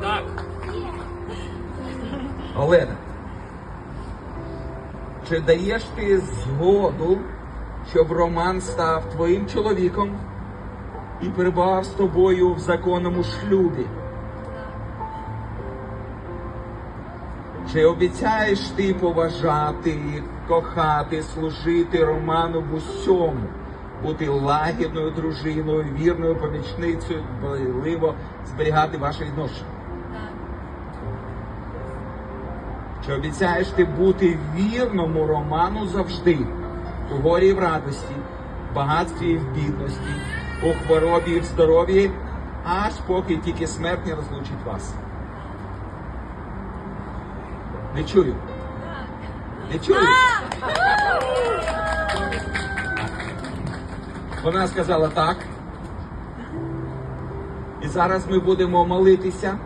Так. Олена, чи даєш ти згоду, щоб Роман став твоїм чоловіком і перебував з тобою в законному шлюбі? Чи обіцяєш ти поважати, кохати, служити Роману в усьому, бути лагідною дружиною, вірною помічницею, дбайливо зберігати ваші відношення? Чи обіцяєш ти бути вірному Роману завжди, у горі і в радості, в багатстві і в бідності, у хворобі і в здоров'ї, аж поки тільки смерть не розлучить вас? Не чую. Не чую. Вона сказала так. І зараз ми будемо молитися